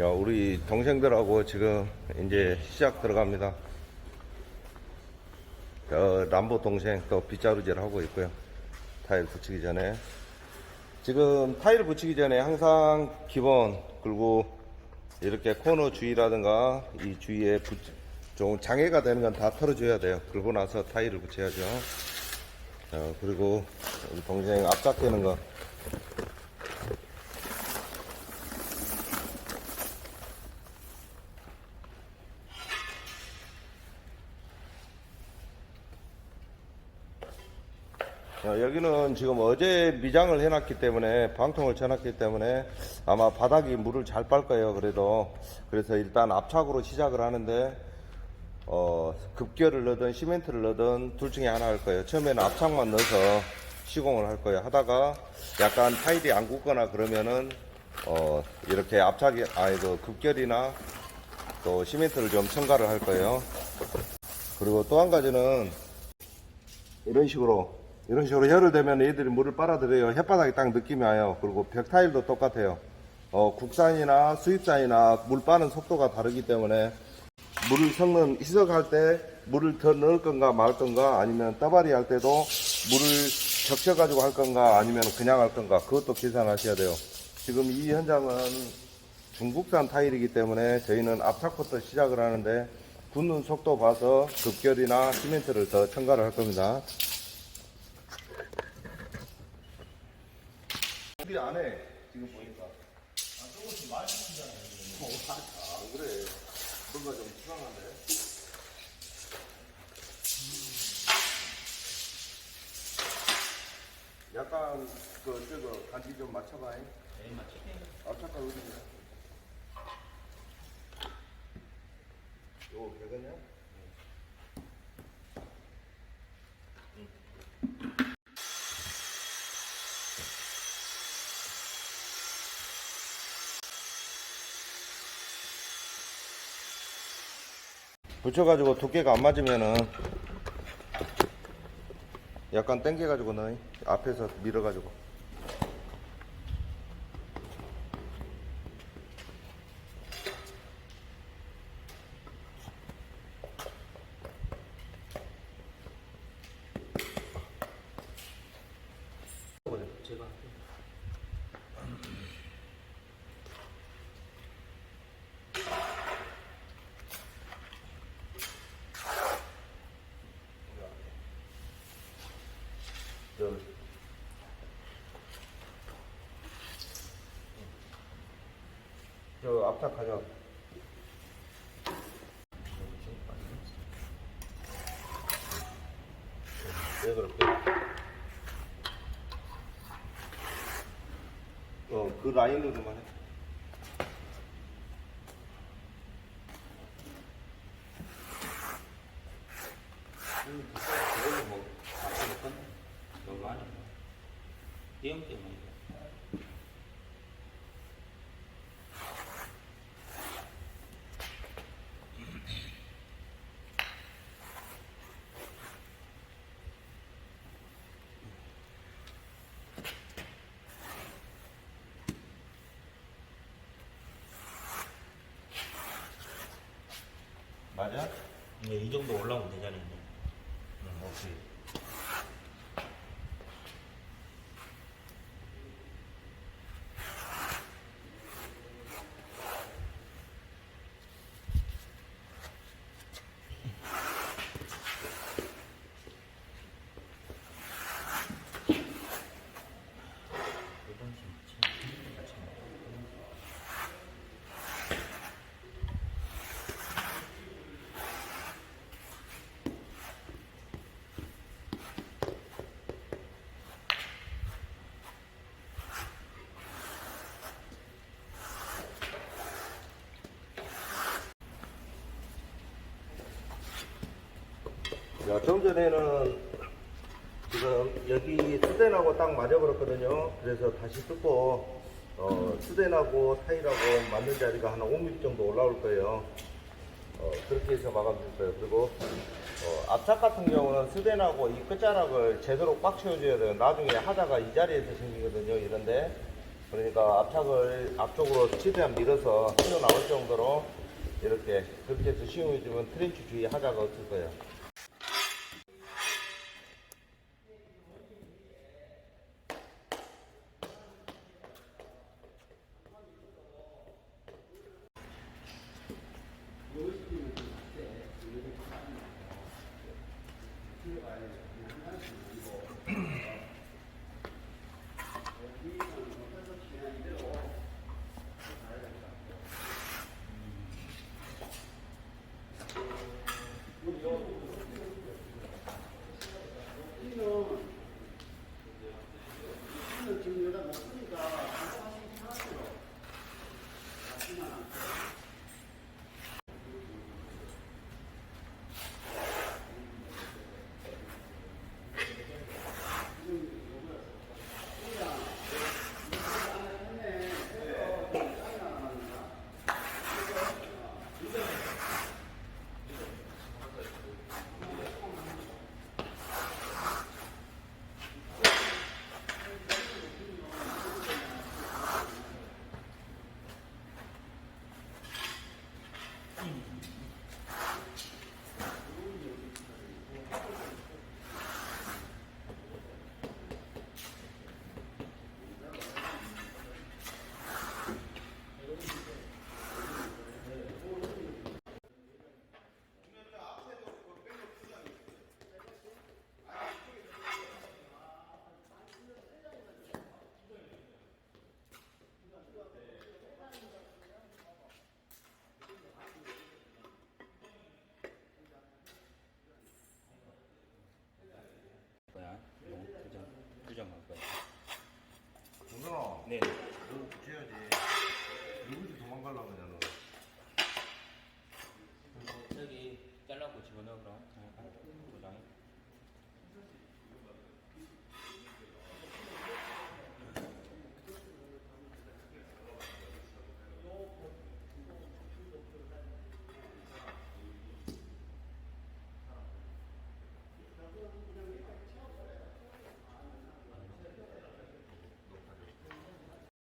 야, 우리 동생들하고 지금 이제 시작 들어갑니다. 어, 람보 동생 또 빗자루질 하고 있고요. 타일 붙이기 전에. 지금 타일 붙이기 전에 항상 기본, 그리고 이렇게 코너 주위라든가 이 주위에 붙, 좀 장애가 되는 건 다 털어줘야 돼요. 그러고 나서 타일을 붙여야죠. 어, 그리고 동생 앞작되는 거. 어, 여기는 지금 어제 미장을 해놨기 때문에 방통을 쳐놨기 때문에 아마 바닥이 물을 잘 빨 거예요. 그래도 그래서 일단 압착으로 시작을 하는데 어, 급결을 넣든 시멘트를 넣든 둘 중에 하나 할 거예요. 처음에는 압착만 넣어서 시공을 할 거예요. 하다가 약간 타일이 안 굳거나 그러면은 어, 이렇게 압착이 아니 그 급결이나 또 시멘트를 좀 첨가를 할 거예요. 그리고 또 한 가지는 이런 식으로 이런 식으로 혀를 대면 얘들이 물을 빨아들여요. 햇바닥에 딱 느낌이 와요. 그리고 벽 타일도 똑같아요. 어, 국산이나 수입산이나 물 빠는 속도가 다르기 때문에 물을 섞는 희석할 때 물을 더 넣을 건가 말 건가 아니면 따바리 할 때도 물을 적셔 가지고 할 건가 아니면 그냥 할 건가 그것도 계산하셔야 돼요. 지금 이 현장은 중국산 타일이기 때문에 저희는 앞차부터 시작을 하는데 굳는 속도 봐서 급결이나 시멘트를 더 첨가를 할 겁니다. 우리 안에 지금 보니까 아 조금씩 많이 치잖아요. 어, 안 그래. 뭔가 좀 이상한데. 약간 그 저거 간지 좀 맞춰봐. 네, 맞춰. 앞차가 어디냐? 요 되겠냐? 붙여가지고 두께가 안 맞으면은 약간 당겨가지고 너 앞에서 밀어가지고 제가 저 가져. 왜 그렇게? 어, 그 라인으로만 해. 그걸로 뭐 끝나 너무 많이 비용 때문에 맞아? 네, 이 정도 올라오면 되잖아요 이제. 오케이. 이런 식으로 같이 먹고. 야, 좀 전에는 지금 여기 수덴하고 딱 맞아버렸거든요. 그래서 다시 뜯고, 어, 수덴하고 타일하고 맞는 자리가 한 5mm 정도 올라올 거예요. 어, 그렇게 해서 막아줄 거예요. 그리고, 어, 앞착 같은 경우는 수덴하고 이 끝자락을 제대로 꽉 채워줘야 돼요. 나중에 하다가 이 자리에서 생기거든요. 이런데. 그러니까 앞착을 앞쪽으로 최대한 밀어서 흘러 나올 정도로 이렇게 그렇게 해서 시용해주면 트렌치 주위에 하자가 없을 거예요.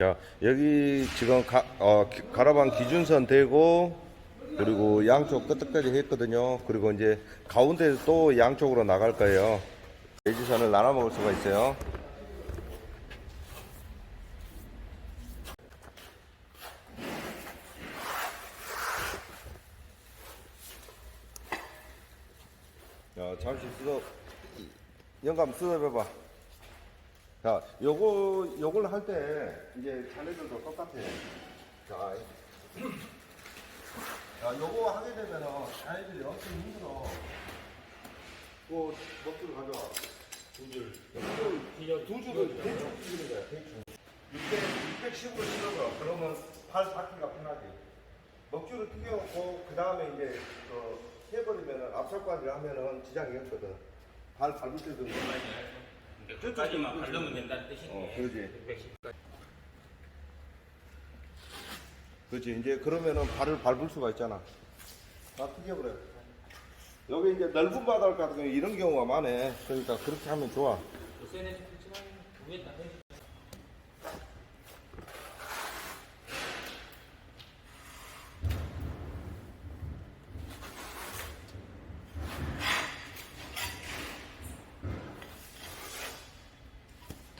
자, 여기 지금 가, 어, 기- 가라반 기준선 대고 그리고 양쪽 끝끝까지 했거든요. 그리고 이제 가운데 또 양쪽으로 나갈 거예요. 대지선을 나눠 먹을 수가 있어요. 자, 잠시 쓰어 영감 쓰어봐봐. 자, 요거, 요걸 할 때, 이제 자네들도 똑같아요. 자, 자, 요거 하게 되면은 자네들이 엄청 힘들어. 그, 먹기를 가져와. 두 줄. 두 줄은 대충 찌는 거야, 대충. 600, 610으로 실어서, 그러면 팔 닿기가 편하지. 먹줄을 튀겨놓고, 그 다음에 이제, 그, 해버리면은, 앞살까지 하면은 지장이 없거든. 발 밟을 때도. 끝까지만 바르면 된다는 뜻이네. 어, 그러지. 110까지. 그렇지 이제 그러면은 발을 밟을 수가 있잖아 다 튀겨버려 여기 이제 넓은 바닥 같은 경우 이런 경우가 많네 그러니까 그렇게 하면 좋아 SNS 필지만 위에다 해.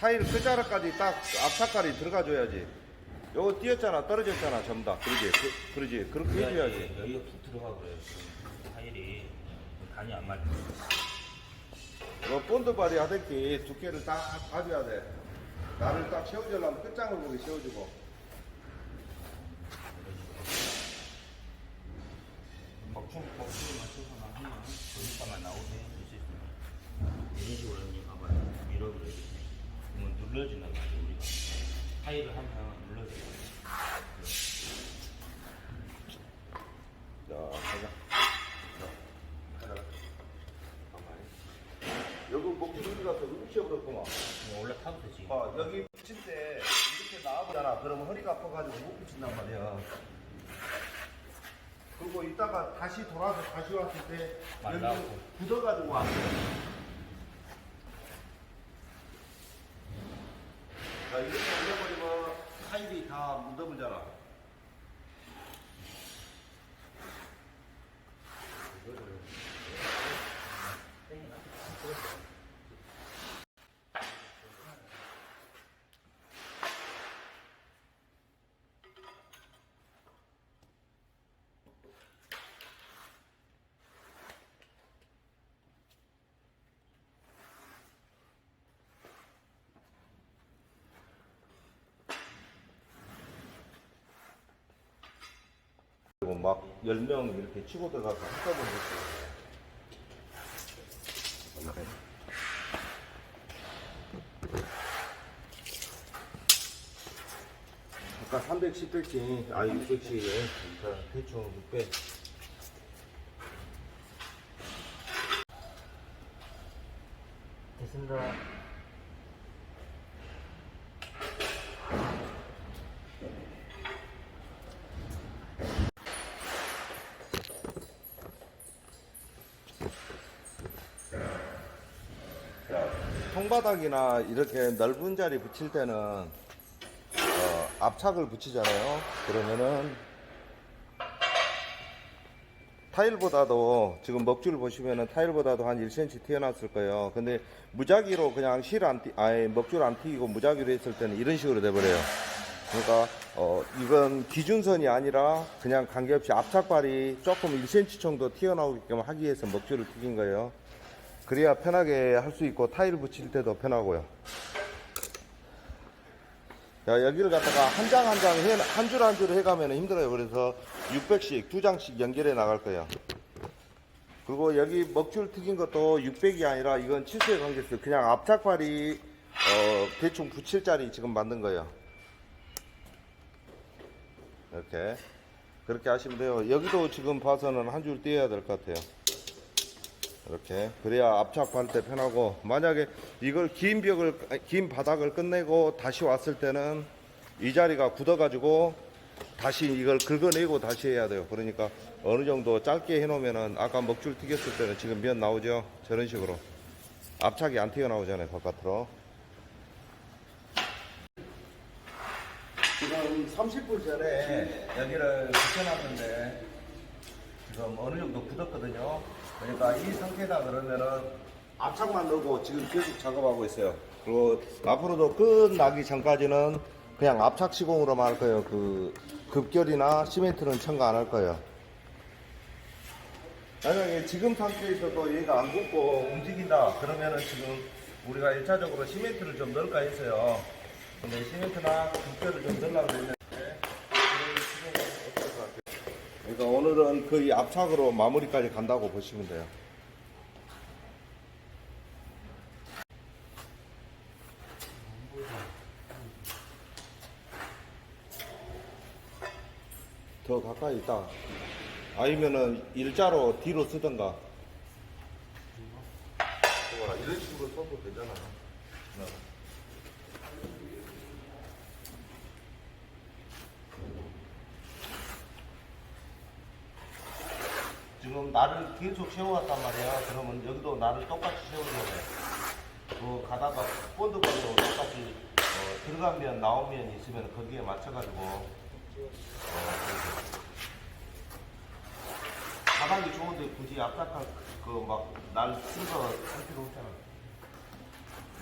타일 끝자락까지 딱 앞차까지 들어가줘야지. 요거 띄었잖아 떨어졌잖아 전부 다. 그러지 그, 그러지. 그렇게 해줘야지. 여기가 푹 들어가 그래요. 지금. 타일이. 간이 안 맞아. 뭐 본드발이 하듯이 두께를 딱 봐줘야 돼. 나를 딱 세워주려면 끝장을 보게 세워주고 되지. 봐, 여기 붙일 때 이렇게 나와보잖아. 그러면 허리가 아파가지고 못 붙인단 말이야. 그리고 이따가 다시 돌아서 다시 왔을 때 여기 말라고. 굳어가지고 왔어. 자, 이렇게 올려버리면 그리 고막 10명 이렇게 치고 들어가서 한꺼번에 했어요. 아까 310 뺐지, 아 610에 그러니까 대충 600. 됐습니다. 통바닥이나 이렇게 넓은 자리 붙일 때는 어, 압착을 붙이잖아요. 그러면은 타일보다도 지금 먹줄 보시면은 타일보다도 한 1cm 튀어났을 거예요. 근데 무작위로 그냥 실안 튀, 아예 먹줄 안 튀기고 무작위로 했을 때는 이런 식으로 돼버려요. 그러니까 어, 이건 기준선이 아니라 그냥 관계없이 압착발이 조금 1cm 정도 튀어나오게끔 하기 위해서 먹줄을 튀긴 거예요. 그래야 편하게 할 수 있고 타일 붙일 때도 편하고요. 자, 여기를 갖다가 한 장 한 장 해, 한 줄 한 줄 해가면 힘들어요. 그래서 600씩, 두 장씩 연결해 나갈 거예요. 그리고 여기 먹줄 튀긴 것도 600이 아니라 이건 치수에 관계없어요. 그냥 앞착발이, 어, 대충 붙일 자리 지금 만든 거예요. 이렇게. 그렇게 하시면 돼요. 여기도 지금 봐서는 한줄 띄어야 될 것 같아요. 이렇게 그래야 압착할 때 편하고 만약에 이걸 긴 벽을 긴 바닥을 끝내고 다시 왔을 때는 이 자리가 굳어 가지고 다시 이걸 긁어내고 다시 해야 돼요. 그러니까 어느 정도 짧게 해 놓으면은 아까 먹줄 튀겼을 때는 지금 면 나오죠? 저런 식으로. 압착이 안 튀어나오잖아요 바깥으로. 지금 30분 전에 여기를 붙여놨는데 지금 어느 정도 굳었거든요. 그러니까 이 상태다 그러면은 압착만 넣고 지금 계속 작업하고 있어요. 그리고 앞으로도 끝나기 전까지는 그냥 압착 시공으로만 할 거예요. 그 급결이나 시멘트는 첨가 안 할 거예요. 만약에 지금 상태에서도 얘가 안 굳고 움직인다 그러면은 지금 우리가 1차적으로 시멘트를 좀 넣을까 했어요. 근데 시멘트나 급결을 좀 넣으려고 했는데 그런 시공은 없을 것 같아요. 그러니까 오늘은 거의 압착으로 마무리까지 간다고 보시면 돼요. 더 가까이 있다. 아니면은 일자로 뒤로 쓰던가. 이런 식으로 써도 되잖아. 네. 나를 계속 세워왔단 말이야. 그러면 여기도 나를 똑같이 세우려고 해. 그 가다가 본드 걸로 똑같이 어, 들어간 면 나온 면이 있으면 거기에 맞춰가지고 어. 바닥이 좋은데 굳이 앞tak할 그막날 쓸어 할 필요 없잖아.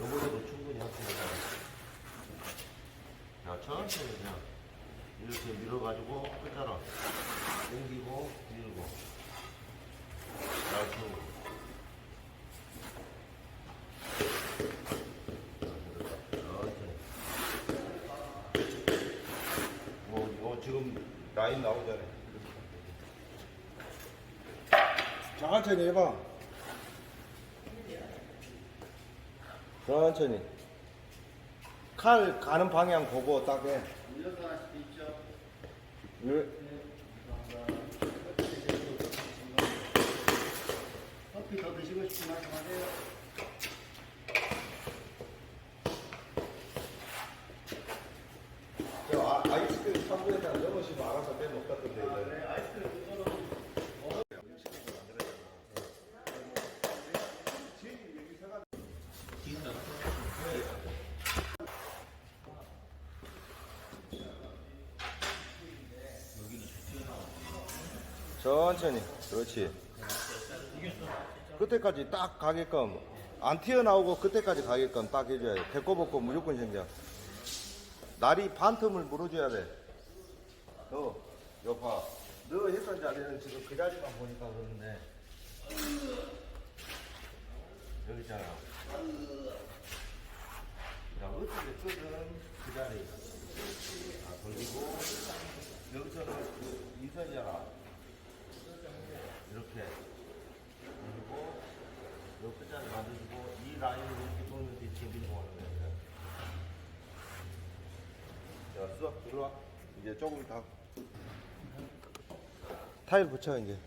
요거라도 충분히 할수 있잖아. 자, 천천히 그냥 이렇게 밀어가지고 끝자로 당기고 밀고 지금 라인 나오잖아요. 천천히 해봐. 천천히. 칼 가는 방향 보고 딱 해. 왜? 커피 더 드시고 싶은 말씀 하세요. 저 아, 아이스크림 창고에다 넣으시면 알아서 빼먹 같던데. 네, 아이스크림 천천히. 그렇지. 끝에까지 딱 가게끔. 안 튀어나오고 그때까지 가게끔 딱 해줘야 돼. 데꼬 벗고 무조건 생겨. 날이 반틈을 물어줘야 돼. 너, 여파. 너 했던 자리는 지금 그 자리만 보니까 그러는데. 여기 있잖아. 자, 어떻게 끄든 그 자리. 아, 돌리고, 여기서는 그 인선이잖아. 이렇게. 끝자리 만들고, 이 라인을 이렇게 도는 데 챙기고 하는 거야. 자, 수학 들어와. 이제 조금 다. 타일 붙여, 이제.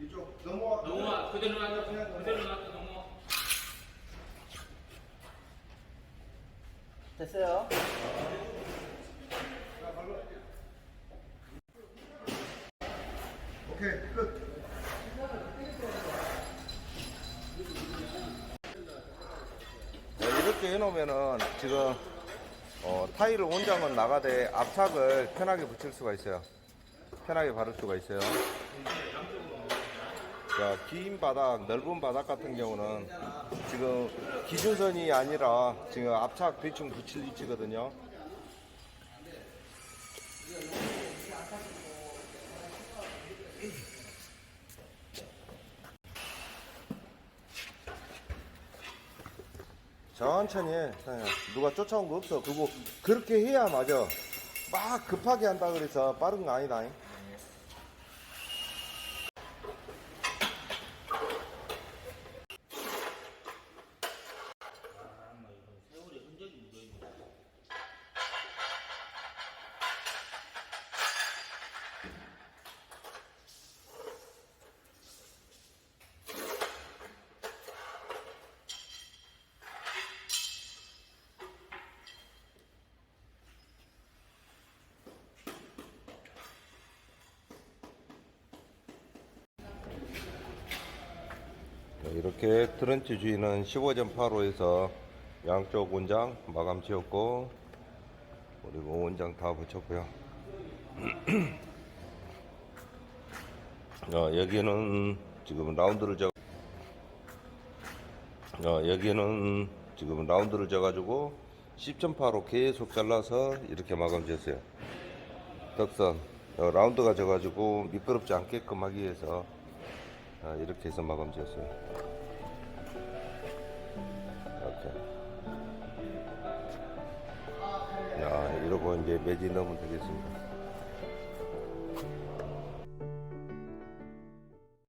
이쪽 넘어와. 넘어와 그대로 놔둬 그대로 놔둬 넘어와 됐어요? 오케이, 끝. 네, 이렇게 해놓으면은 지금 어, 타일 원장은 나가되 앞착을 편하게 붙일 수가 있어요. 편하게 바를 수가 있어요. 자, 긴 바닥, 넓은 바닥 같은 경우는 지금 기준선이 아니라 지금 앞착 대충 붙일 위치거든요. 천천히 해. 누가 쫓아온 거 없어. 그거 그렇게 해야 맞아. 막 급하게 한다 그래서 빠른 거 아니다. 잉. 아마 이거 세월의 흔적이 묻어있는 거 자, 이렇게 트런치 주위는 15.85에서 양쪽 원장 마감 지었고 그리고 원장 다 붙였고요. 어, 여기는 지금 라운드를 져 어, 여기는 지금 라운드를 져가지고 10.85 계속 잘라서 이렇게 마감 지었어요. 덕선 어, 라운드가 져가지고 미끄럽지 않게끔 하기 위해서 아, 이렇게 해서 마감 지었어요. 야, 이러고 이제 넣으면 되겠습니다.